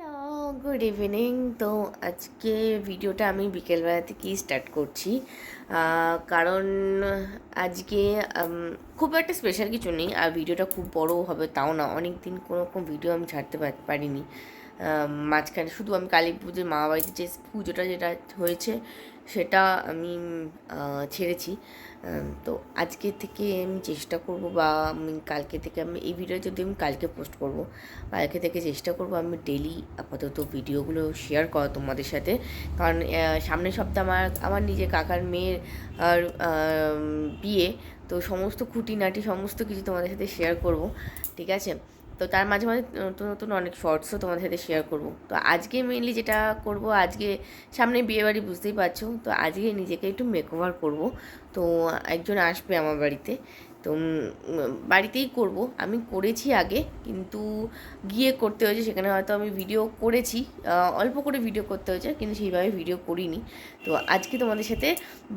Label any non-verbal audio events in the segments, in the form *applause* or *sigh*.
Hello good evening তো আজকে ভিডিওটা আমি বিকেলবেলা থেকেই স্টার্ট করছি। কারণ আজকে খুব একটা স্পেশাল কিছু নেই। আর ভিডিওটা খুব বড় হবে তাও না। অনেক দিন কোনো রকম ভিডিও আমি ছাড়তে পারিনি। মাঝখানে শুধু আমি কালী পুজোর, মা বাড়িতে যে পুজোটা যেটা হয়েছে সেটা আমি ছেড়েছি। তো আজকে থেকে আমি চেষ্টা করব বা আমি কালকে থেকে আমি, এই ভিডিও যদি আমি কালকে পোস্ট করব, কালকে থেকে চেষ্টা করব আমি ডেলি আপাতত ভিডিওগুলো শেয়ার করা তোমাদের সাথে। কারণ সামনের সপ্তাহে আমার আমার নিজের কাকার মেয়ের, আর বিয়ে, তো সমস্ত খুঁটিনাটি সমস্ত কিছু তোমাদের সাথে শেয়ার করব, ঠিক আছে? তো তার মাঝে মাঝে নতুন নতুন অনেক শর্টসও তোমাদের সাথে শেয়ার করব। তো আজকে মেনলি যেটা করব, আজকে সামনে বিয়েবাড়ি বুঝতেই পারছ, তো আজকে নিজেকে একটু মেকওভার করব। তো একজন আসবে আমার বাড়িতে তো বাড়িতেই করব। আমি করেছি আগে, কিন্তু গিয়ে করতে হয়েছে, সেখানে হয়তো আমি ভিডিও করেছি অল্প করে ভিডিও করতে হয়েছে, কিন্তু সেইভাবে ভিডিও করিনি। তো আজকে তোমাদের সাথে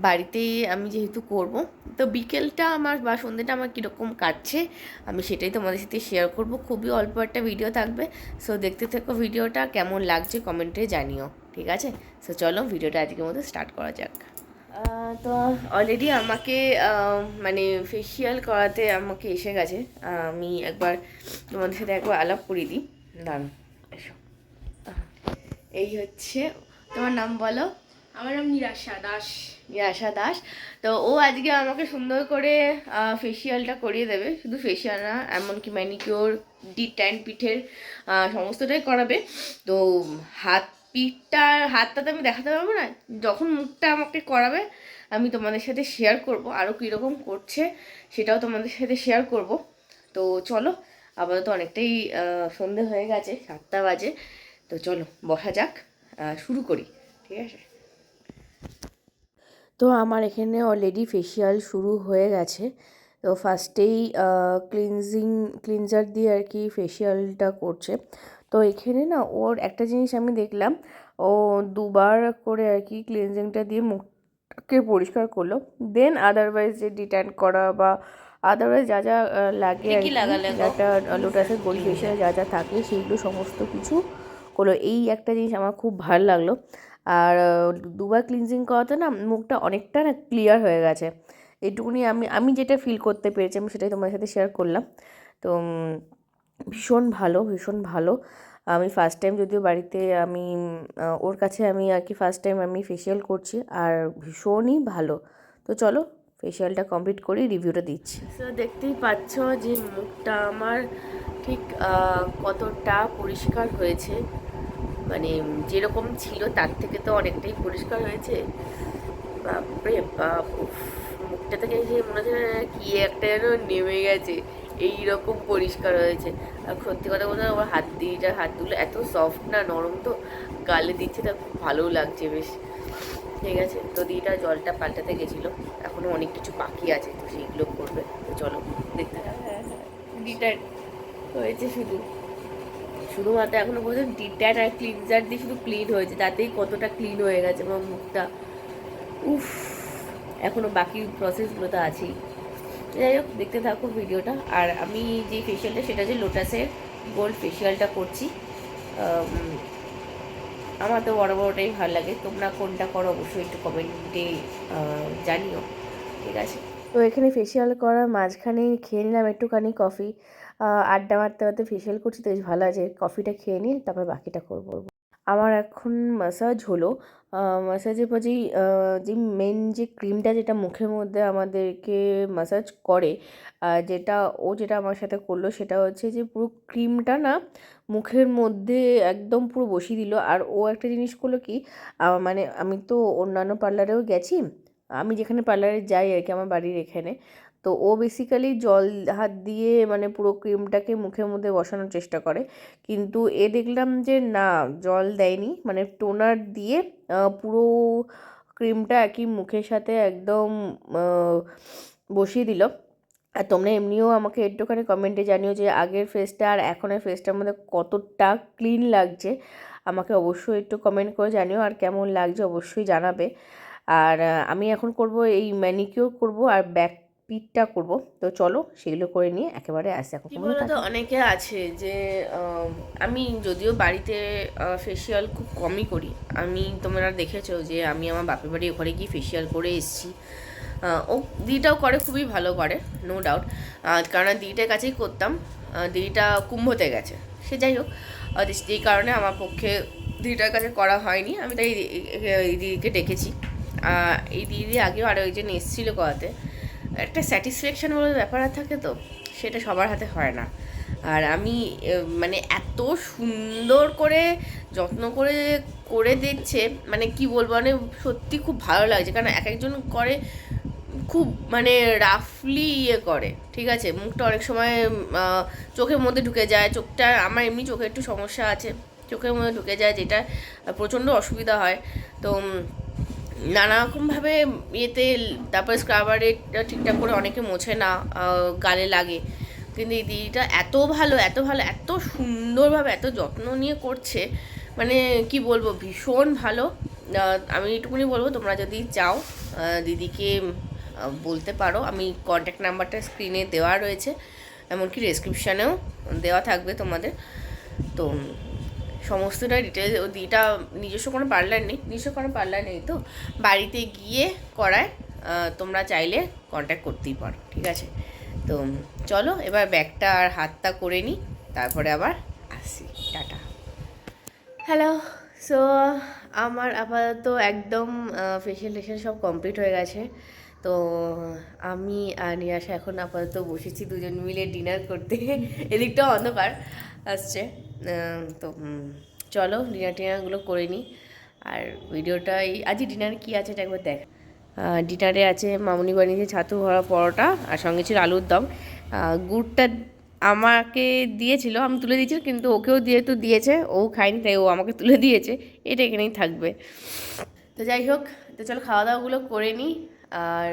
বাড়িতেই আমি যেহেতু করব, তো বিকেলটা আমার বা সন্ধ্যেটা আমার কীরকম কাটছে, আমি সেটাই তোমাদের সাথে শেয়ার করব। খুবই অল্প একটা ভিডিও থাকবে সো দেখতে থেকো ভিডিওটা কেমন লাগছে কমেন্টে জানিও, ঠিক আছে? সো চলো ভিডিওটা আজকের মতো স্টার্ট করা যাক। তো অলরেডি আমাকে মানে ফেসিয়াল করাতে আমাকে এসে গেছে। আমি একবার তোমাদের সাথে একবার আলাপ করিয়ে দিই। দাঁড়ান এসো। এই হচ্ছে তোমার নাম বলো? আমার নাম নিরাশা দাস। নিরাশা দাস। তো ও আজকে আমাকে সুন্দর করে ফেসিয়ালটা করিয়ে দেবে। শুধু ফেসিয়াল না এমনকি ম্যানিকিওর ডি ট্যান পিঠের সমস্তটাই করাবে। তো হাত পিঠটা হাতটা তো আমি দেখাতে পারব না? যখন মুখটা আমাকে করাবে, আমি তোমাদের সাথে শেয়ার করব। আরও কীরকম করছে, সেটাও তোমাদের সাথে শেয়ার করব। তো চলো, আপাতত অনেকটাই সন্ধে হয়ে গেছে, সাতটা বাজে। তো চলো, বসা যাক শুরু করি, ঠিক আছে? তো আমার এখানে অলরেডি ফেসিয়াল শুরু হয়ে গেছে। তো ফার্স্টেই ক্লিনজিং ক্লিনজার দিয়ে আর কি ফেসিয়ালটা করছে। তো এখানে না ওর একটা জিনিস আমি দেখলাম ও দুবার করে আর কি ক্লিনজিংটা দিয়ে মুখকে পরিষ্কার করল। দেন আদারওয়াইজ যে ডিট্যান করা বা আদারওয়াইজ যা যা লাগে আর কি যেটা লোটাসের গড়ি ফেসিয়াল যা যা থাকে সেগুলো সমস্ত কিছু করল। এই একটা জিনিস আমার খুব ভালো লাগল। আর দুবার ক্লিনজিং করাতে না মুখটা অনেকটা না ক্লিয়ার হয়ে গেছে। এইটুকুনি আমি আমি যেটা ফিল করতে পেরেছি আমি সেটাই তোমার সাথে শেয়ার করলাম। তো ভীষণ ভালো ভীষণ ভালো। আমি ফার্স্ট টাইম যদিও বাড়িতে আমি ওর কাছে আমি আর কি ফার্স্ট টাইম আমি ফেসিয়াল করছি আর ভীষণই ভালো। তো চলো ফেসিয়ালটা কমপ্লিট করি রিভিউটা দিচ্ছি। দেখতেই পাচ্ছ যে মুখটা আমার ঠিক কতটা পরিষ্কার হয়েছে। মানে যেরকম ছিল তার থেকে তো অনেকটাই পরিষ্কার হয়েছে। বাপরে বাপ মুখটা থেকে যে মনে হচ্ছে কি একটা যেন নেমে গেছে। এই রকম পরিষ্কার হয়েছে। আর সত্যি কথা বলতে আমার হাত দিয়ে যা হাতগুলো এত সফট না নরম তো গালে দিচ্ছে তা খুব ভালোও লাগছে বেশ। ঠিক আছে তো দিটা জলটা পাল্টাতে গেছিল। এখনও অনেক কিছু বাকি আছে তো সেইগুলো করবে। তো চলো দেখতে থাকো। দিটা হয়েছে শুধু। শুধুমাত্র এখনও পর্যন্ত ডিট্যাট আর ক্লিনজার দিয়ে শুধু ক্লিন হয়েছে তাতেই কতটা ক্লিন হয়ে গেছে আমার মুখটা। উফ এখনও বাকি প্রসেসগুলো তো আছেই। যাই হোক, দেখতে থাকো ভিডিওটা। আর আমি যে ফেশিয়ালটা সেটা যে লোটাসের গোল্ড ফেশিয়ালটা করছি আমার তো বড় বড়টাই ভালো লাগে। তোমরা কোনটা করো অবশ্যই একটু কমেন্টে জানিও। ঠিক আছে? তো এখানে ফেসিয়াল করার মাঝখানে খেয়ে নিলাম একটুখানি কফি আড্ডা মারতে মারতে ফেসিয়াল করছি, তো বেশ ভালো আছে। কফিটা খেয়ে নিয়ে, তারপর বাকিটা করব। আমার এখন মাসাজ হলো। মাসাজের পর যেই যে মেন যে ক্রিমটা যেটা মুখের মধ্যে আমাদেরকে মাসাজ করে যেটা ও যেটা আমার সাথে করল সেটা হচ্ছে যে পুরো ক্রিমটা না মুখের মধ্যে একদম পুরো বসিয়ে দিল। আর ও একটা জিনিস করল কি মানে আমি তো অন্যান্য পার্লারেও গেছি, আমি যেখানে পার্লারে যাই আর কি আমার বাড়ির এখানে তো ও বেসিক্যালি জল হাত দিয়ে মানে পুরো ক্রিমটাকে মুখের মধ্যে বসানোর চেষ্টা করে। কিন্তু এ দেখলাম যে না, জল দেয়নি। মানে টোনার দিয়ে পুরো ক্রিমটা একই মুখের সাথে একদম বসিয়ে দিল। আর তোমরা এমনিও আমাকে একটুখানি কমেন্টে জানিও যে আগের ফেসটা আর এখনের ফেসটার মধ্যে কতটা ক্লিন লাগছে। আমাকে অবশ্যই একটু কমেন্ট করে জানিও আর কেমন লাগছে অবশ্যই জানাবে। আর আমি এখন করব এই ম্যানিকিওর করব আর ব্যাক পিঠটা করব। তো চলো সেগুলো করে নিয়ে একেবারে আসি এখন তো অনেকে আছে যে আমি যদিও বাড়িতে ফেসিয়াল খুব কমই করি। আমি তোমরা দেখেছ যে আমি আমার বাপের বাড়ি ওখানে গিয়ে ফেসিয়াল করে এসেছি। ও দিদিটাও করে খুবই ভালো করে নো ডাউট কারণ দিদিটার কাছেই করতাম। দিদিটা কুম্ভতে গেছে। সে যাই হোক যেই কারণে আমার পক্ষে দিদিটার কাছে করা হয়নি। আমি তাই দিদিকে ডেকেছি। এই দিদি আগেও আরও একজন এসেছিল করাতে একটা স্যাটিসফ্যাকশন বলে ব্যাপার থাকে তো, সেটা সবার হাতে হয় না। আর আমি মানে এত সুন্দর করে, যত্ন করে করে দিচ্ছে মানে কি বলব মানে সত্যি খুব ভালো লাগছে। কারণ এক একজন করে খুব মানে রাফলি ইয়ে করে, ঠিক আছে? মুখটা অনেক সময় চোখের মধ্যে ঢুকে যায়। চোখটা, আমার এমনি চোখে একটু সমস্যা আছে। চোখের মধ্যে ঢুকে যায়, যেটা প্রচণ্ড অসুবিধা হয়। তো নানা রকমভাবে ইয়েতে, তারপরে স্ক্রাবারে ঠিকঠাক করে অনেকে মোছে না গালে লাগে। কিন্তু এই দিদিটা এত ভালো এত ভালো, এত সুন্দরভাবে এত যত্ন নিয়ে করছে। মানে কি বলব, ভীষণ ভালো। আমি এটুকুনি বলব, তোমরা যদি চাও দিদিকে বলতে পারো। আমি কন্ট্যাক্ট নাম্বারটা স্ক্রিনে দেওয়া রয়েছে, এমনকি ডেসক্রিপশানেও দেওয়া থাকবে তোমাদের। তো সমস্তটা ডিটেলস ও দিটা নিজস্ব কোনো পার্লার নেই, নিজস্ব কোনো পার্লার নেই তো। বাড়িতে গিয়ে করায় তোমরা চাইলে কন্ট্যাক্ট করতেই পারো, ঠিক আছে? তো, চলো, এবার ব্যাগটা আর হাতটা করে নিই তারপরে আবার আসি টাটা। হ্যালো সো আমার আপাতত একদম ফেশিয়াল টেশিয়াল সব কমপ্লিট হয়ে গেছে। তো আমি আর নিরাশা এখন আপাতত বসেছি দুজন মিলে ডিনার করতে। *laughs* এদিকটাও অন্ধকার আসছে। তো চলো ডিনার টিনারগুলো করে নিই আর ভিডিওটা এই, আজকে ডিনারে কী আছে এটা একবার দেখ। ডিনারে আছে মামুনি বানিয়েছে ছাতু ভরা পরোটা আর সঙ্গে ছিল আলুর দম। গুড়টা আমাকে দিয়েছিল, আমি তুলে দিয়েছি কিন্তু ওকেও যেহেতু দিয়েছে, ও খায়নি, তাই ও আমাকে তুলে দিয়েছে। এটা এখানেই থাকবে। তো যাই হোক, তো চলো খাওয়া দাওয়াগুলো করে নিই আর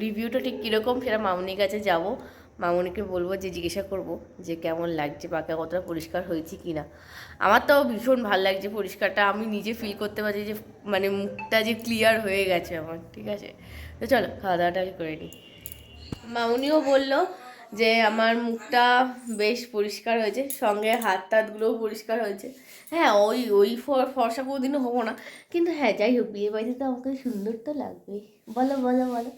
রিভিউটা ঠিক কীরকম সেটা মামনির কাছে যাব। মামনিকে বলব যে জিজ্ঞাসা করব যে কেমন লাগছে পাকা কতটা পরিষ্কার হয়েছে কি না আমার তাও ভীষণ ভালো লাগছে পরিষ্কারটা। আমি নিজে ফিল করতে পারছি যে মানে মুখটা যে ক্লিয়ার হয়ে গেছে আমার, ঠিক আছে? তো চলো খাওয়া দাওয়াটা করে নিই। মামনিও বলল যে আমার মুখটা বেশ পরিষ্কার হয়েছে সঙ্গে হাত টাতগুলোও পরিষ্কার হয়েছে। হ্যাঁ ওই ওই ফর- ফর্সা কোনোদিনও হব না। কিন্তু হ্যাঁ যাই হোক বিয়ে বাড়িতে তো আমাকে সুন্দর তো লাগবেই। বলো বলো বলো।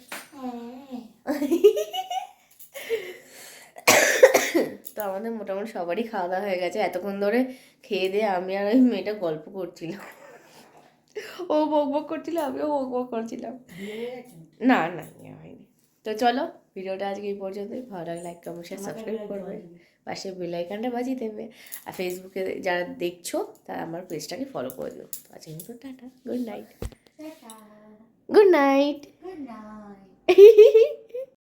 তো আমাদের মোটামুটি সবারই খাওয়া দাওয়া হয়ে গেছে। এতক্ষণ ধরে খেয়ে দিয়ে আমি আর ওই মেয়েটা গল্প করছিলাম। ও বক বক করছিল আমিও বক বক করছিলাম। না না হয়নি। তো চলো ভিডিওটা আজকে এই পর্যন্তই। ভালো লাগে লাইক কমেন্ট শেয়ার সাবস্ক্রাইব করবে। পাশে বেলাইকানটা বাজিয়ে দেবে। আর ফেসবুকে যারা দেখছ তারা আমার পেজটাকে ফলো করে দিও। তো আজকের মতো tata. Good night good night.